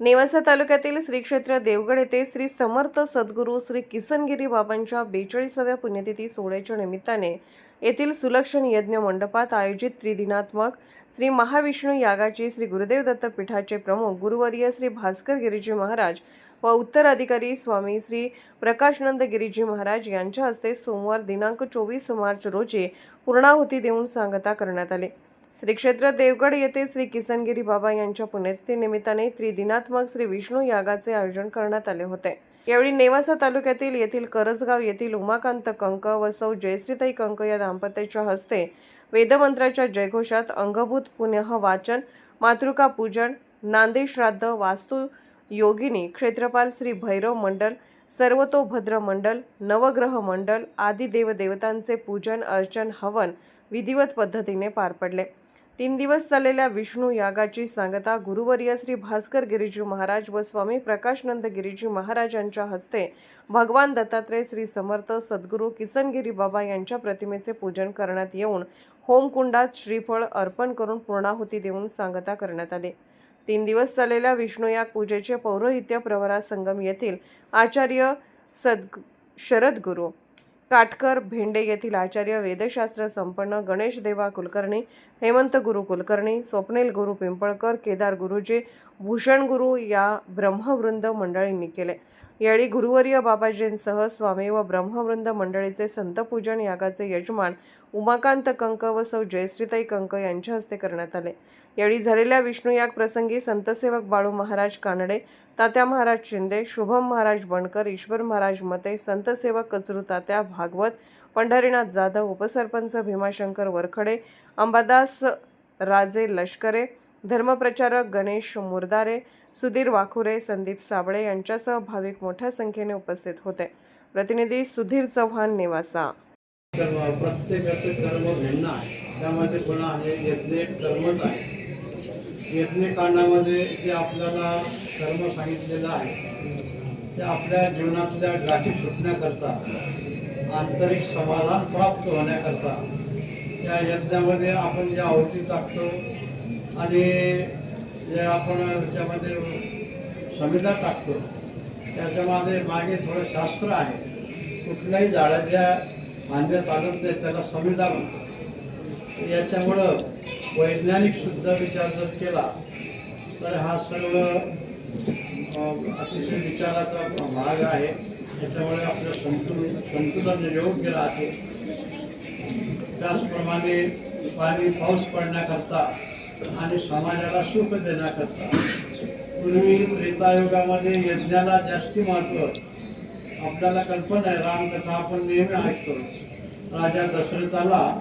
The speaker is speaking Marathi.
नेवासा तालुक्यातील श्री क्षेत्र देवगड येथे श्री समर्थ सद्गुरू श्री किसनगिरी बाबांच्या बेचाळीसाव्या पुण्यतिथी सोहळ्याच्या निमित्ताने येथील सुलक्षण यज्ञ मंडपात आयोजित त्रिदिनात्मक श्री महाविष्णू यागाची श्री गुरुदेव दत्त पीठाचे प्रमुख गुरुवर्य श्री भास्कर गिरीजी महाराज व उत्तराधिकारी स्वामी श्री प्रकाशनंद गिरीजी महाराज यांच्या हस्ते सोमवार दिनांक चोवीस मार्च रोजी पूर्णाहुती देऊन सांगता करण्यात आले. श्री क्षेत्र देवगड येथे श्री किसनगिरी बाबा यांच्या पुण्यतिथी निमित्ताने त्रिदिनात्मक श्री विष्णू यागाचे आयोजन करण्यात आले होते. यावेळी नेवासा तालुक्यातील येथील करजगाव येथील उमाकांत कंक व सौ जयश्रीताई कंक या दाम्पत्याच्या हस्ते वेदमंत्राच्या जयघोषात अंगभूत पुण्यह वाचन मातृका पूजन नांदे श्राद्ध वास्तू योगिनी क्षेत्रपाल श्री भैरव मंडल सर्वतोभद्र मंडल नवग्रह मंडल आदी देवदेवतांचे पूजन अर्चन हवन विधिवत पद्धतीने पार पडले. तीन दिवस चाललेल्या विष्णू यागाची सांगता गुरुवर्य श्री भास्कर गिरीजी महाराज व स्वामी प्रकाशनंद गिरीजी महाराज यांच्या हस्ते भगवान दत्तात्रय श्री समर्थ सद्गुरू किसनगिरी बाबा यांच्या प्रतिमेचे पूजन करण्यात येऊन होमकुंडात श्रीफळ अर्पण करून पूर्णाहुती देऊन सांगता करण्यात आली. तीन दिवस चाललेल्या विष्णू याग पूजेचे पौरोहित्य प्रवरा संगम येथील आचार्य सद शरदगुरू काटकर भेंडे येथील आचार्य वेदशास्त्र संपन्न गणेश देवा कुलकर्णी हेमंत गुरु कुलकर्णी स्वप्नील गुरु पिंपळकर केदार गुरुजी भूषण गुरु या ब्रह्मवृंद मंडळींनी केले. यावेळी गुरुवर्य बाबाजींसह स्वामी व ब्रह्मवृंद मंडळीचे संतपूजन यागाचे यजमान उमाकांत कंक व सौ जयश्रीताई कंक यांच्या हस्ते करण्यात आले. यावेळी झालेल्या विष्णुयाग प्रसंगी संतसेवक बाळू महाराज कानडे तात्या महाराज शिंदे शुभम महाराज बनकर ईश्वर महाराज मते संतसेवक कचरू तात्या भागवत पंढरीनाथ जाधव उपसरपंच भीमाशंकर वरखडे अंबादास राजे लष्करे धर्मप्रचारक गणेश मुरदारे सुधीर वाखुरे संदीप साबळे यांच्यासह भाविक मोठ्या संख्येने उपस्थित होते. प्रतिनिधी सुधीर चव्हाण निवासा. प्रत्येकाचे कर्म भिन्न आहे. त्यामध्ये पुन्हा आहे यज्ञ कर्मच आहे. यज्ञकांडामध्ये जे आपल्याला कर्म सांगितलेलं आहे ते आपल्या जीवनातल्या गाठी सुटण्याकरता आंतरिक समाधान प्राप्त होण्याकरता या यज्ञामध्ये आपण जे आहुती टाकतो आणि जे आपण त्याच्यामध्ये संविधान टाकतो त्याच्यामध्ये मागे थोडं शास्त्र आहे. कुठल्याही झाडाच्या मांद्या चालत नाही त्याला संविधान म्हणतो याच्यामुळं वैज्ञानिक शुद्ध विचार जर केला तर हा सर्व अतिशय विचाराचा भाग आहे. त्याच्यामुळे आपलं संतुलन संतुलन योग्य राहते. त्याचप्रमाणे पाणी पाऊस पडण्याकरता आणि समाजाला सुख देण्याकरता. पूर्वी त्रेतायुगामध्ये यज्ञाला जास्ती महत्त्व आपल्याला कल्पना आहे रामकथा आपण नेहमी ऐकतो. राजा दशरथाला